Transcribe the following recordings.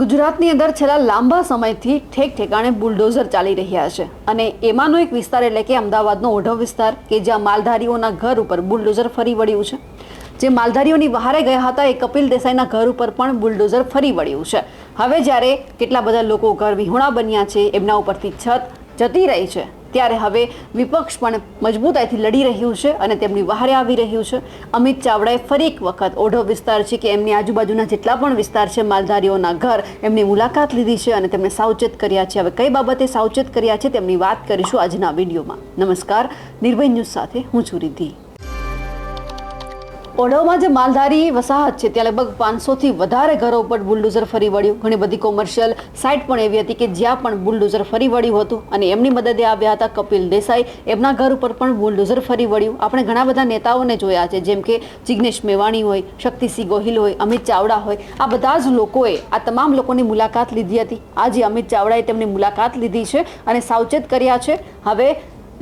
ગુજરાતની અંદર છેલ્લા લાંબા સમયથી ઠેક ઠેકાણે બુલડોઝર ચાલી રહ્યા છે અને એમાંનો એક વિસ્તાર એટલે કે અમદાવાદનો ઓઢવ વિસ્તાર કે જ્યાં માલધારીઓના ઘર ઉપર બુલડોઝર ફરી વળ્યું છે. જે માલધારીઓની બહારે ગયા હતા એ કપિલ દેસાઈના ઘર ઉપર પણ બુલડોઝર ફરી વળ્યું છે. હવે જ્યારે કેટલા બધા લોકો ઘર વિહોણા બન્યા છે, એમના ઉપરથી છત જતી રહી છે. ત્યારે હવે વિપક્ષ પણ મજબૂતાઈથી લડી રહ્યું છે અને તેમની વહારે આવી રહ્યું છે. અમિત ચાવડાએ ફરી એક વખત ઓઢવ વિસ્તાર છે કે એમની આજુબાજુના જેટલા પણ વિસ્તાર છે, માલધારીઓના ઘર, એમની મુલાકાત લીધી છે અને તેમને સાવચેત કર્યા છે. હવે કઈ બાબતે સાવચેત કર્યા છે તેમની વાત કરીશું આજના વિડીયોમાં. નમસ્કાર, નિર્ભય ન્યૂઝ સાથે હું છું રિદ્ધિ. ઓઢવમાં જે માલધારી વસાહત છે, ત્યાં લગભગ પાંચસોથી વધારે ઘરો ઉપર બુલડોઝર ફરી વળ્યું. ઘણી બધી કોમર્શિયલ સાઇટ પણ એવી હતી કે જ્યાં પણ બુલડોઝર ફરી વળ્યું હતું અને એમની મદદે આવ્યા હતા કપિલ દેસાઈ. એમના ઘર ઉપર પણ બુલડોઝર ફરી વળ્યું. આપણે ઘણા બધા નેતાઓને જોયા છે, જેમ કે જિગ્નેશ મેવાણી હોય, શક્તિસિંહ ગોહિલ હોય, અમિત ચાવડા હોય. આ બધા જ લોકોએ, આ તમામ લોકોની મુલાકાત લીધી હતી. આજે અમિત ચાવડાએ તેમની મુલાકાત લીધી છે અને સાવચેત કર્યા છે. હવે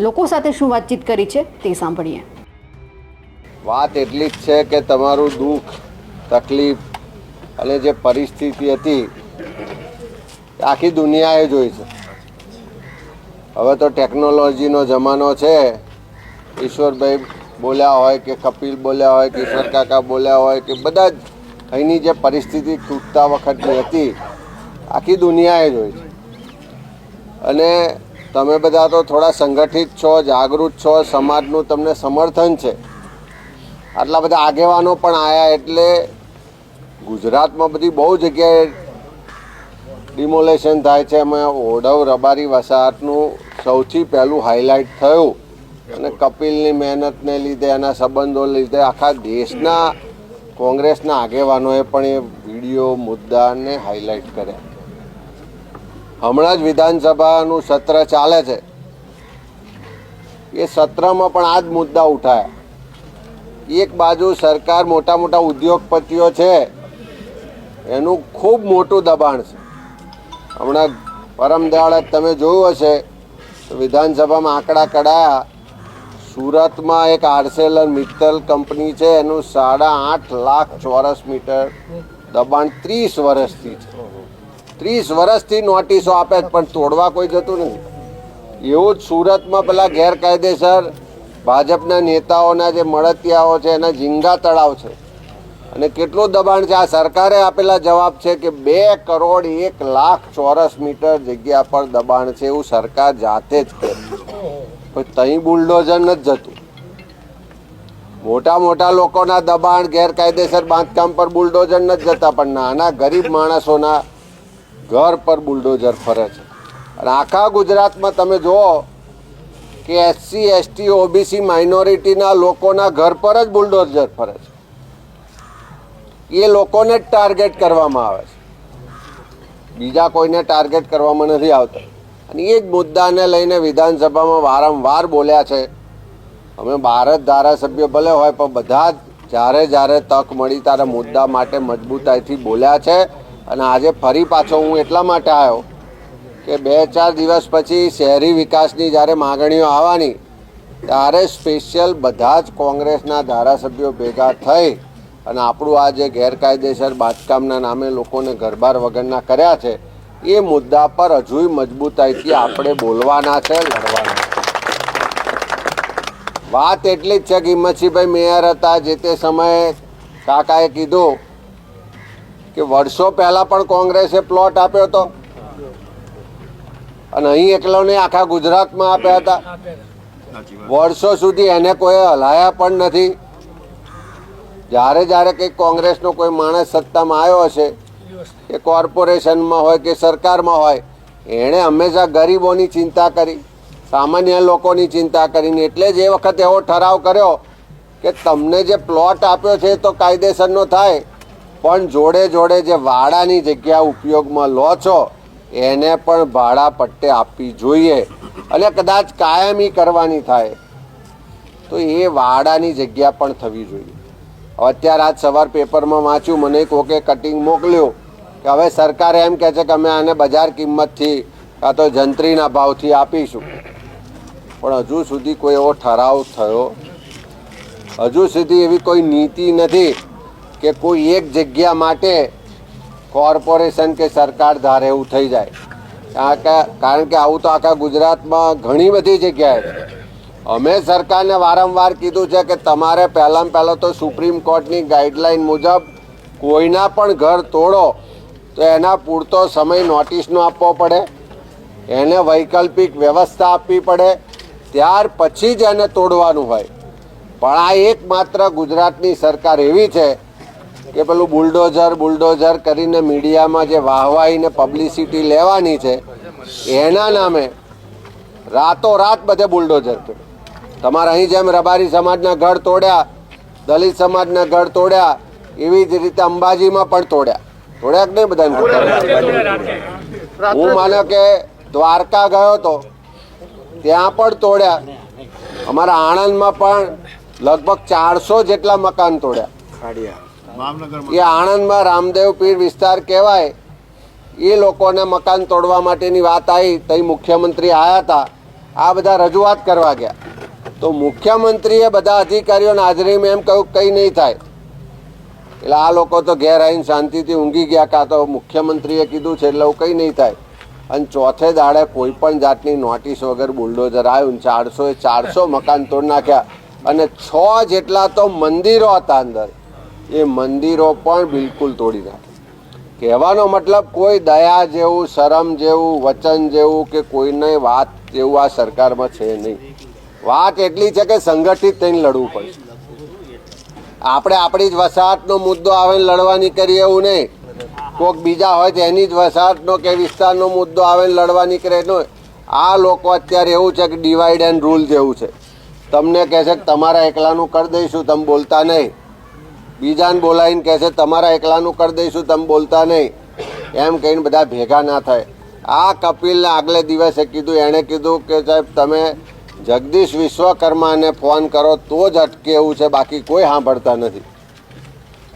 લોકો સાથે શું વાતચીત કરી છે, તે સાંભળીએ. વાત એટલી જ છે કે તમારું દુઃખ, તકલીફ અને જે પરિસ્થિતિ હતી, આખી દુનિયાએ જોઈ છે. હવે તો ટેકનોલોજીનો જમાનો છે. ઈશ્વરભાઈ બોલ્યા હોય કે કપિલ બોલ્યા હોય કે ઈશ્વર કાકા બોલ્યા હોય કે બધા જ અહીંની જે પરિસ્થિતિ તૂટતા વખતની હતી, આખી દુનિયાએ જોઈ છે. અને તમે બધા તો થોડા સંગઠિત છો, જાગૃત છો, સમાજનું તમને સમર્થન છે. આટલા બધા આગેવાનો પણ આવ્યા એટલે ગુજરાતમાં બધી બહુ જગ્યાએ ડિમોલેશન થાય છે. એમાં ઓઢવ રબારી, વસાહતનું સૌથી પહેલું હાઇલાઇટ થયું. અને કપિલની મહેનતને લીધે, એના સંબંધો લીધે આખા દેશના કોંગ્રેસના આગેવાનોએ પણ એ વીડિયો, મુદ્દાને હાઇલાઇટ કર્યા. હમણાં જ વિધાનસભાનું સત્ર ચાલે છે. એ સત્રમાં પણ આ જ મુદ્દા ઉઠાયા. એક બાજુ સરકાર મોટા મોટા ઉદ્યોગપતિઓ છે. એનું ખૂબ મોટું દબાણ છે. હમણાં પરમ દાડે તમે જોયું હશે, વિધાનસભામાં આંકડા કઢાયા. સુરતમાં એક આર્સેલર મિત્તલ કંપની છે, એનું સાડા આઠ લાખ ચોરસ મીટર દબાણ ત્રીસ વર્ષથી છે. ત્રીસ વર્ષથી નોટિસો આપે પણ તોડવા કોઈ જતું નથી. એવું જ સુરતમાં પેલા ગેરકાયદેસર ભાજપના નેતાઓના જે મળતિયાઓ છે, એના ઝીંગા તળાવ છે. અને કેટલું દબાણ છે? આ સરકારે આપેલા જવાબ છે કે બે કરોડ એક લાખ ચોરસ મીટર જગ્યા પર દબાણ છે, એવું સરકાર જાતે જ કહે. પણ તહીં બુલડોઝર નથી જતું. મોટા મોટા લોકોના દબાણ, ગેરકાયદેસર બાંધકામ પર બુલડોઝર નથી જતા, પણ નાના ગરીબ માણસોના ઘર પર બુલડોઝર ફરે છે. અને આખા ગુજરાતમાં તમે જુઓ કે એસસી એસટી ઓબીસી માઇનોરિટીના લોકોના ઘર પર જ બુલડોઝર ફરે છે. એ લોકોને જ ટાર્ગેટ કરવામાં આવે છે. બીજા કોઈને ટાર્ગેટ કરવામાં નથી આવતા. અને એ જ મુદ્દાને લઈને વિધાનસભામાં વારંવાર બોલ્યા છે. અમે ભારત ધારાસભ્ય ભલે હોય, પણ બધા જ જ્યારે જ્યારે તક મળી ત્યારે મુદ્દા માટે મજબૂતાઈથી બોલ્યા છે. અને આજે ફરી પાછો હું એટલા માટે આવ્યો કે બે ચાર દિવસ પછી શહેરી વિકાસની જ્યારે માગણીઓ આવવાની, ત્યારે સ્પેશિયલ બધા જ કોંગ્રેસના ધારાસભ્યો ભેગા થઈ અને આપણું આ જે ગેરકાયદેસર બાંધકામના નામે લોકોને ઘરબાર વગરના કર્યા છે, એ મુદ્દા પર હજુય મજબૂતાઈથી આપણે બોલવાના છે, લડવાના છે. વાત એટલી જ છે કે હિંમતસિંહભાઈ મેયર હતા જે તે સમયે કાકાએ કીધું કે વર્ષો પહેલાં પણ કોંગ્રેસે પ્લોટ આપ્યો હતો. અને અહીં એકલો નહીં આખા ગુજરાતમાં આપ્યા હતા. વર્ષો સુધી એને કોઈ હલાયા પણ નથી. જ્યારે જ્યારે કંઈક કોંગ્રેસનો કોઈ માણસ સત્તામાં આવ્યો હશે, કે કોર્પોરેશનમાં હોય કે સરકારમાં હોય, એણે હંમેશા ગરીબોની ચિંતા કરી, સામાન્ય લોકોની ચિંતા કરીને, એટલે જ એ વખત એવો ઠરાવ કર્યો કે તમને જે પ્લોટ આપ્યો છે તો કાયદેસરનો થાય, પણ જોડે જોડે જે વાડાની જગ્યા ઉપયોગમાં લો છો એને પણ ભાડા પટ્ટે આપવી જોઈએ. અને કદાચ કાયમી કરવાની થાય. તો એ વાડાની જગ્યા પણ થવી જોઈએ. અત્યારે આજ સવાર પેપરમાં વાંચ્યું, મને કોકે કટિંગ મોકલ્યો કે હવે સરકારે એમ કહે છે કે અમે આને બજાર કિંમતથી કાં તો જંત્રીના ભાવથી આપીશું. પણ હજુ સુધી કોઈ એવો ઠરાવ થયો. હજુ સુધી એવી કોઈ નીતિ નથી કે કોઈ એક જગ્યા માટે કોર્પોરેશન કે સરકાર ધારે એવું થઈ જાય. કારણ કે આવું તો આખા ગુજરાતમાં ઘણી બધી જગ્યાએ અમે સરકારને વારંવાર કીધું છે કે તમારે પહેલાં પહેલાં તો સુપ્રીમ કોર્ટની ગાઈડલાઈન મુજબ કોઈના પણ ઘર તોડો, તો એના પૂરતો સમય નોટિસનો આપવો પડે, એને વૈકલ્પિક વ્યવસ્થા આપવી પડે, ત્યાર પછી જ એને તોડવાનું હોય. પણ આ એકમાત્ર ગુજરાતની સરકાર એવી છે કે પેલું બુલડોઝર બુલડોઝર કરીને મીડિયામાં જે વાહવાઈને પબ્લિસિટી લેવાની છે એના નામે રાતોરાત બધે બુલડોઝર પે તમારે અહીં જેમ રબારી સમાજના ઘર તોડ્યા દલિત સમાજના ઘર તોડ્યા એવી જ રીતે અંબાજીમાં પણ તોડ્યા. તોડ્યા કે નહીં બધા હું માનો કે દ્વારકા ગયો તો ત્યાં પણ તોડ્યા. અમારા આણંદમાં પણ લગભગ ચારસો જેટલા મકાન તોડ્યા. એ આણંદમાં રામદેવ પીર વિસ્તાર કહેવાય. એ લોકોને મકાન તોડવા માટેની વાત આવી, તઈ મુખ્યમંત્રી આવ્યા હતા આ બધા રજૂઆત કરવા ગયા. તો મુખ્યમંત્રીએ બધા અધિકારીઓને હાજરીમાં એમ કહ્યું કંઈ નહીં થાય. એટલે આ લોકો તો ઘેર આવીને શાંતિથી ઊંઘી ગયા કાં તો મુખ્યમંત્રીએ કીધું છે એટલે એવું કંઈ નહીં થાય. અને ચોથે દાડે કોઈ પણ જાતની નોટિસ વગર બુલડોઝર આવ્યું ચારસો એ ચારસો મકાન તોડી નાખ્યા. અને છ જેટલા તો મંદિરો હતા અંદર. એ મંદિરો પણ બિલકુલ તોડી નાખે. કહેવાનો મતલબ કોઈ દયા જેવું, શરમ જેવું, વચન જેવું કે કોઈને વાત જેવું આ સરકારમાં છે નહીં. વાત એટલી છે કે સંગઠિત થઈને લડવું પડશે આપણે આપણી જ વસાહતનો મુદ્દો આવે લડવાની કરીએ એવું નહીં. કોઈક બીજા હોય તો એની જ વસાહતનો કે વિસ્તારનો મુદ્દો આવે લડવા નીકળે નો આ લોકો અત્યારે એવું છે કે ડિવાઈડ એન્ડ રૂલ જેવું છે. તમને કહે છે કે તમારા એકલાનું કરી દઈશું, તમે બોલતા નહીં. બીજાને બોલાવીને કહે છે, તમારા એકલાનું કરી દઈશું, તમે બોલતા નહીં. એમ કહીને બધા ભેગા ના થાય. આ કપિલને આગલે દિવસે કીધું, એણે કીધું કે, સાહેબ, તમે જગદીશ વિશ્વકર્માને ફોન કરો, તો જ અટકે એવું છે, બાકી કોઈ સાંભળતા નથી.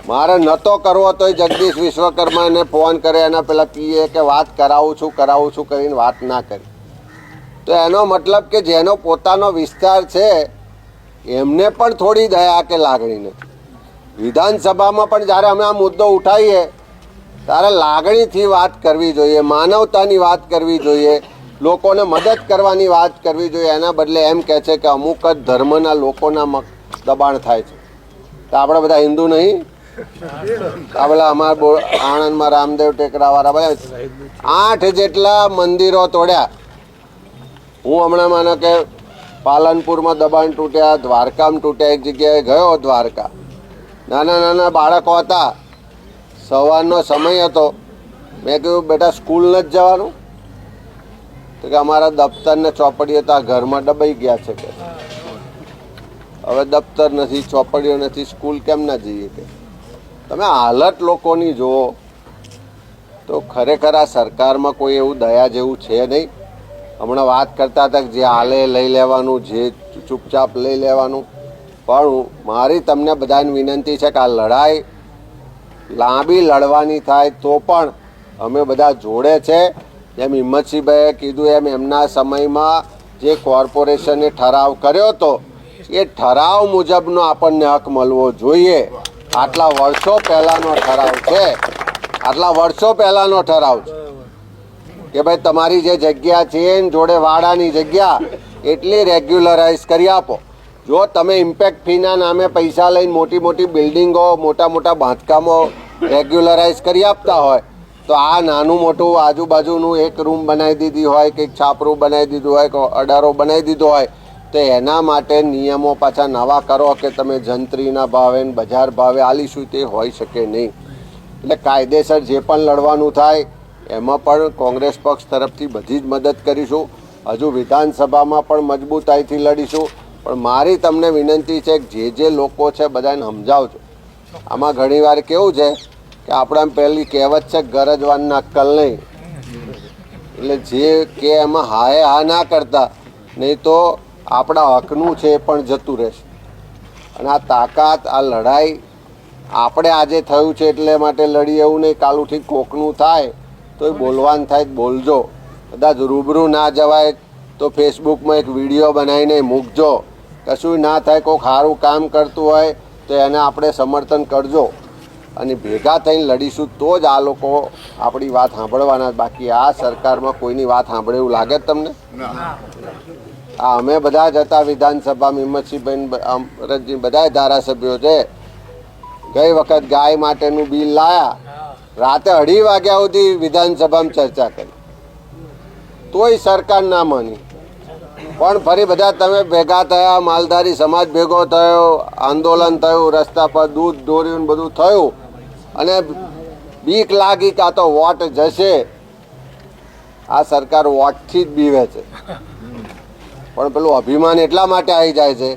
મારે નહોતો કરવો, તોય જગદીશ વિશ્વકર્માને ફોન કરે, એના પેલા પીએ કે, વાત કરાવું છું કરાવું છું કરીને વાત ના કરી. તો એનો મતલબ કે, જેનો પોતાનો વિસ્તાર છે, એમને પણ થોડી દયા કે લાગણી નથી. વિધાનસભામાં પણ જ્યારે અમે આ મુદ્દો ઉઠાવીએ, ત્યારે લાગણીથી વાત કરવી જોઈએ, માનવતાની વાત કરવી જોઈએ, લોકોને મદદ કરવાની વાત કરવી જોઈએ, એના બદલે એમ કહે છે કે અમુક જ ધર્મના લોકોના દબાણ થાય છે. તો આપણે બધા હિન્દુ નહીં? આ પેલા અમારા આણંદમાં રામદેવ ટેકરાવાળા બધા આઠ જેટલા મંદિરો તોડ્યા. હું હમણાં માનો કે પાલનપુરમાં દબાણ તૂટ્યા, દ્વારકામાં તૂટ્યા, એક જગ્યાએ ગયો દ્વારકા. નાના નાના બાળકો હતા. સવારનો સમય હતો. મેં કીધું, બેટા સ્કૂલ નથી જવાનું? તો કે, અમારા દફતરને ચોપડીઓ તો આ ઘરમાં ડબાઈ ગયા છે કે. હવે દફતર નથી, ચોપડીઓ નથી સ્કૂલ કેમ ના જઈએ કે? તમે હાલત લોકોની જુઓ. તો ખરેખર આ સરકારમાં કોઈ એવું દયા જેવું છે નહીં. હમણાં વાત કરતા હતા કે જે હાલે લઈ લેવાનું, જે ચૂપચાપ લઈ લેવાનું. પણ મારી તમને બધાને વિનંતી છે કે આ લડાઈ લાંબી લડવાની થાય તો પણ અમે બધા જોડે છે. જેમ હિંમતસિંહભાઈએ કીધું એમ એમના સમયમાં જે કોર્પોરેશને ઠરાવ કર્યો હતો, એ ઠરાવ મુજબનો આપણને હક મળવો જોઈએ. આટલા વર્ષો પહેલાંનો ઠરાવ છે. આટલા વર્ષો પહેલાંનો ઠરાવ છે. કે ભાઈ તમારી જે જગ્યા છે એની જોડે વાડાની જગ્યા, એટલી રેગ્યુલરાઇઝ કરી આપો. જો તમે ઇમ્પેક્ટ ફીના નામે પૈસા લઈને મોટી મોટી બિલ્ડિંગો, મોટા મોટા બાંધકામો રેગ્યુલરાઇઝ કરી આપતા હોય, તો આ નાનું મોટું આજુબાજુનું એક રૂમ બનાવી દીધી હોય, કે છાપરું બનાવી દીધું હોય, કે અડારો બનાવી દીધો હોય, તો એના માટે નિયમો પાછા નવા કરો કે તમે જંત્રીના ભાવે બજાર ભાવે આલીશું તે હોઈ શકે નહીં. એટલે કાયદેસર જે પણ લડવાનું થાય, એમાં પણ કોંગ્રેસ પક્ષ તરફથી બધી જ મદદ કરીશું. હજુ વિધાનસભામાં પણ મજબૂતાઈથી લડીશું. પણ મારી તમને વિનંતી છે કે જે જે લોકો છે બધાને સમજાવજો. આમાં ઘણીવાર કેવું છે કે આપણા પહેલી કહેવત છે, ગરજવાનના અક્કલ નહીં. એટલે જે કે એમાં હાએ હા ના કરતા, નહીં તો આપણા હકનું છે એ પણ જતું રહેશે. અને આ તાકાત, આ લડાઈ આપણે આજે થયું છે એટલે માટે લડી એવું નહીં, કાલુથી કોકનું થાય, તો એ બોલવાનું થાય બોલજો. કદાચ રૂબરૂ ના જવાય, તો ફેસબુકમાં એક વીડિયો બનાવીને મૂકજો. કશું ના થાય કોઈક સારું કામ કરતું હોય તો એને આપણે સમર્થન કરજો. અને ભેગા થઈને લડીશું તો જ આ લોકો આપણી વાત સાંભળવાના બાકી આ સરકારમાં કોઈની વાત સાંભળે એવું લાગે જ તમને? આ અમે બધા જ હતા વિધાનસભા હિંમતસિંહબેન અમરતજી બધા ધારાસભ્યો છે. ગઈ વખત ગાય માટેનું બિલ લાયા. રાતે અઢી વાગ્યા સુધી વિધાનસભામાં ચર્ચા કરી. તોય સરકાર ના માની. પણ ફરી બધા તમે ભેગા થયા, માલધારી સમાજ ભેગો થયો, આંદોલન થયું, રસ્તા પર દૂધ દોર્યું બધું થયું. અને બીક લાગી કાં તો વોટ જશે. આ સરકાર વોટથી જ બીવે છે. પણ પેલું અભિમાન એટલા માટે આવી જાય છે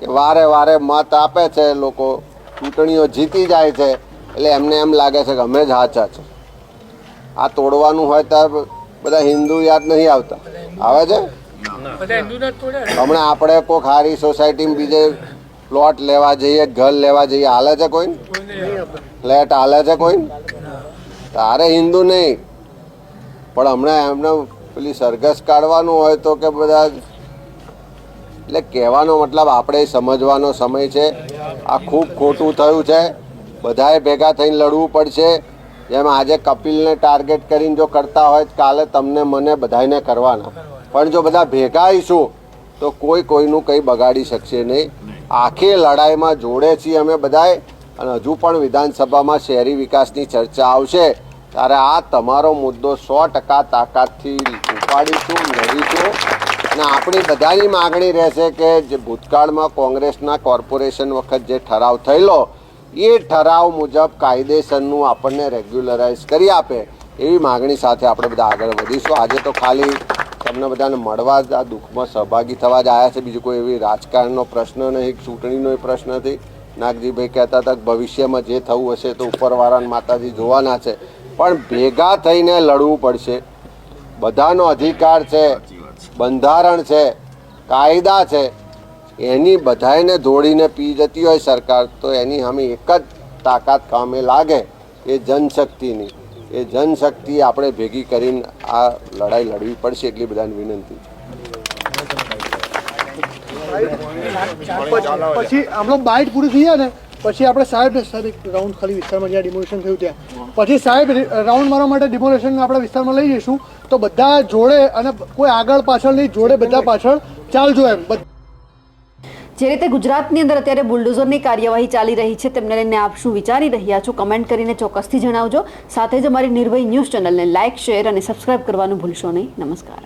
કે વારે વારે મત આપે છે લોકો, ચૂંટણીઓ જીતી જાય છે, એટલે એમને એમ લાગે છે કે અમે જ હાચા છે. આ તોડવાનું હોય તો બધા હિન્દુ યાદ નહીં આવતા. આવે છે? હમણાં આપણે કોઈ ખારી સોસાયટીમાં બીજે પ્લોટ લેવા જઈએ ઘર લેવા જઈએ હાલે છે કોઈ? ફ્લેટ હાલે છે કોઈ? તારે હિન્દુ નહીં. પણ હમણાં એમને પેલી સરઘસ કાઢવાનું હોય તો કે બધા એટલે કહેવાનો મતલબ આપણે સમજવાનો સમય છે. આ ખૂબ ખોટું થયું છે. બધાએ ભેગા થઈને લડવું પડશે. જેમ આજે કપિલને ટાર્ગેટ કરીને જો કરતા હોય કાલે તમને મને બધાને કરવાના. પણ જો બધા ભેગા આવીશું તો કોઈ કોઈનું કંઈ બગાડી શકશે નહીં. આખી લડાઈમાં જોડે છીએ અમે બધાએ અને હજુ પણ વિધાનસભામાં શહેરી વિકાસની ચર્ચા આવશે. ત્યારે આ તમારો મુદ્દો સો ટકા તાકાતથી ઉપાડીશું લડીશું. અને આપણી બધાની માગણી રહેશે કે જે ભૂતકાળમાં કોંગ્રેસના કોર્પોરેશન વખત જે ઠરાવ થયેલો એ ઠરાવ મુજબ કાયદેસરનું આપણને રેગ્યુલરાઇઝ કરી આપે. એવી માગણી સાથે આપણે બધા આગળ વધીશું. આજે તો ખાલી તમને બધાને મળવા જ આ દુઃખમાં સહભાગી થવા જ આવ્યા છે. બીજું કોઈ એવી રાજકારણનો પ્રશ્ન નહીં ચૂંટણીનો પ્રશ્ન નથી. નાગજીભાઈ કહેતા હતા કે ભવિષ્યમાં જે થવું હશે તો ઉપરવાળાને માતાજી જોવાના છે. પણ ભેગા થઈને લડવું પડશે. બધાનો અધિકાર છે, બંધારણ છે, કાયદા છે. એની બધાને દોડીને પી જતી હોય સરકાર તો એની અમે એક જ તાકાત કામે લાગે એ જનશક્તિની. એ જનશક્તિ આપણે ભેગી કરીને આ લડાઈ લડવી પડશે એટલી બધાને વિનંતી છે. પછી આપણો બાઇટ પૂરી થઈ જાય ને, પછી આપણે સાહેબ રાઉન્ડ ખાલી વિસ્તારમાં જ્યાં ડિમોલેશન થયું ત્યાં. પછી સાહેબ રાઉન્ડ મારવા માટે ડિમોલેશન આપણા વિસ્તારમાં લઈ જઈશું. તો બધા જોડે અને કોઈ આગળ પાછળ નહીં, જોડે બધા પાછળ ચાલજો એમ. બધ- જે રીતે ગુજરાતની અંદર અત્યારે બુલડોઝરની કાર્યવાહી ચાલી રહી છે, તેમને લઈને આપ શું વિચારી રહ્યા છો, કમેન્ટ કરીને ચોક્કસથી જણાવજો. સાથે જ અમારી નિર્ભય ન્યૂઝ ચેનલને લાઇક શેર અને સબસ્ક્રાઇબ કરવાનું ભૂલશો નહીં. નમસ્કાર.